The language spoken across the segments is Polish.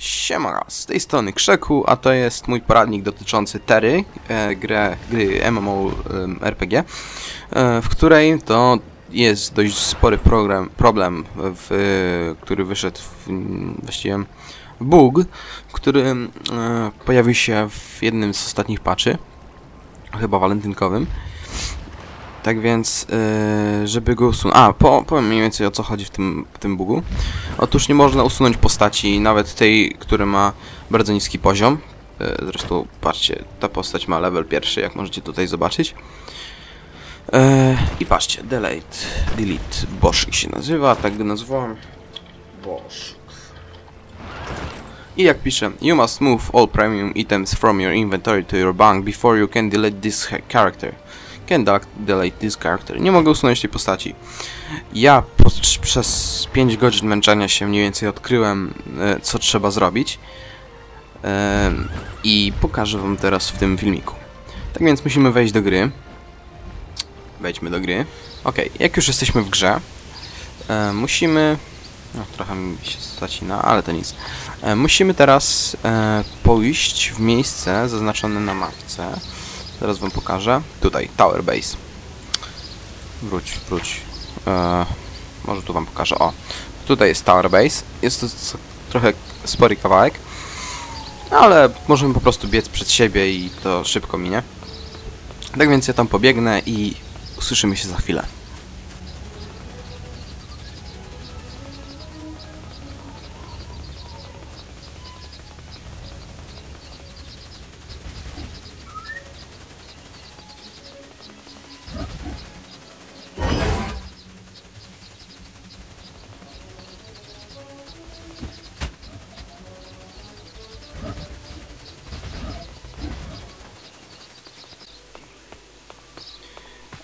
Siema, z tej strony Krzeku, a to jest mój poradnik dotyczący Terry, e, grę, gry MMORPG, e, w której to jest dość spory program, problem, w, e, który wyszedł w, właściwie bug, który e, pojawił się w jednym z ostatnich patchy, chyba walentynkowym. Tak więc, e, żeby go usunąć... A, po, powiem mniej więcej o co chodzi w tym, w tym bugu. Otóż nie można usunąć postaci, nawet tej, która ma bardzo niski poziom. E, Zresztą, patrzcie, ta postać ma level pierwszy, jak możecie tutaj zobaczyć. E, I patrzcie, delete, delete, Bosch się nazywa, tak go nazwałem. Bosch. I jak piszę, you must move all premium items from your inventory to your bank before you can delete this ha- character. Can del- delete this character. Nie mogę usunąć tej postaci. Ja po, przez 5 godzin męczenia się mniej więcej odkryłem, e, co trzeba zrobić. E, I pokażę wam teraz w tym filmiku. Tak więc musimy wejść do gry. Wejdźmy do gry. Ok, jak już jesteśmy w grze, e, musimy... No, trochę mi się zacina, ale to nic. Musimy teraz pójść w miejsce zaznaczone na mapce. Zaraz wam pokażę. Tutaj, Tower Base. Wróć, wróć. E, może tu wam pokażę. O, tutaj jest Tower Base. Jest to trochę spory kawałek. Ale możemy po prostu biec przed siebie i to szybko minie. Tak więc ja tam pobiegnę i usłyszymy się za chwilę.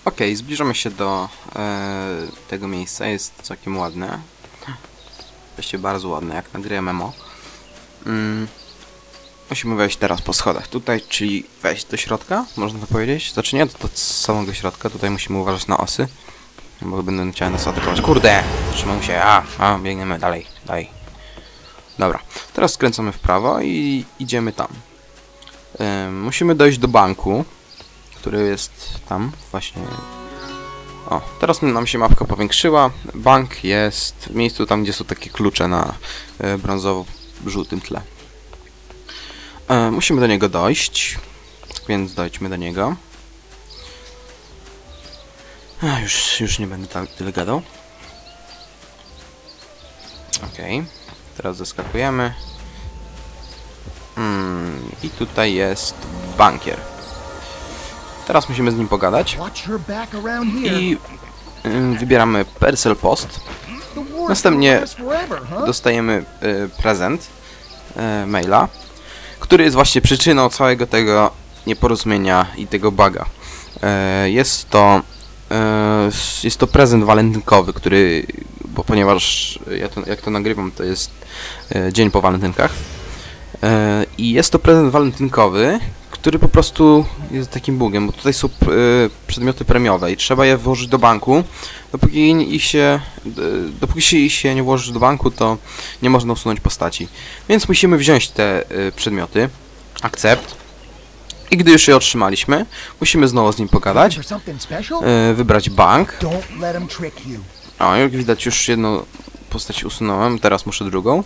Okej, zbliżamy się do e, tego miejsca. Jest całkiem ładne. Właściwie bardzo ładne, jak na grę MMO. Mm. Musimy wejść teraz po schodach tutaj, czyli wejść do środka, można to powiedzieć. Znaczy nie do, do samego środka, tutaj musimy uważać na osy. Bo będą chciały nas atakować. Kurde! Trzymam się, a, a, biegniemy dalej, dalej. Dobra, teraz skręcamy w prawo i idziemy tam. E, musimy dojść do banku który jest tam właśnie. O, teraz nam się mapka powiększyła. Bank jest w miejscu tam, gdzie są takie klucze na e, brązowo-żółtym tle. E, musimy do niego dojść, więc dojdźmy do niego. A, już, już nie będę tak tyle gadał. Okej, teraz zeskakujemy. Mm, I tutaj jest bankier. Teraz musimy z nim pogadać i wybieramy Percel Post. Następnie? Dostajemy y, prezent, y, maila, który jest właśnie przyczyną całego tego nieporozumienia i tego buga. Y, jest to jest to prezent walentynkowy, który, bo ponieważ ja to, jak to nagrywam, to jest dzień po walentynkach. I jest to prezent walentynkowy, który po prostu jest takim bugiem, bo tutaj są y, przedmioty premiowe i trzeba je włożyć do banku. Dopóki ich się, dopóki się ich się nie włoży do banku, to nie można usunąć postaci. Więc musimy wziąć te y, przedmioty, akcept. I gdy już je otrzymaliśmy, musimy znowu z nim pogadać, y, wybrać bank. O, jak widać już jedną postać usunąłem, teraz muszę drugą.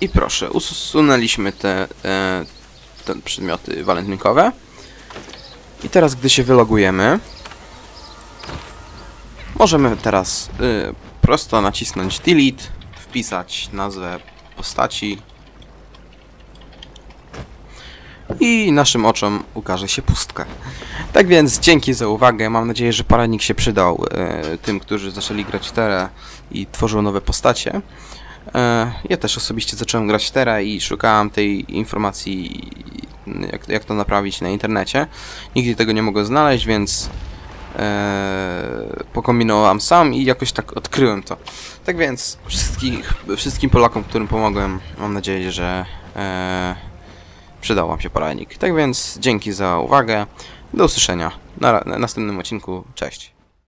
I proszę, usunęliśmy te, e, te przedmioty walentynkowe. I teraz, gdy się wylogujemy, możemy teraz y, prosto nacisnąć delete, wpisać nazwę postaci i naszym oczom ukaże się pustka. Tak więc dzięki za uwagę. Mam nadzieję, że poradnik się przydał e, tym, którzy zaczęli grać w Terę i tworzą nowe postacie. E, ja też osobiście zacząłem grać w Terę i szukałem tej informacji, jak, jak to naprawić na internecie. Nigdzie tego nie mogłem znaleźć, więc e, pokombinowałem sam i jakoś tak odkryłem to. Tak więc wszystkich, wszystkim Polakom, którym pomogłem, mam nadzieję, że e, przydał Wam się poradnik. Tak więc dzięki za uwagę. Do usłyszenia na, na następnym odcinku. Cześć.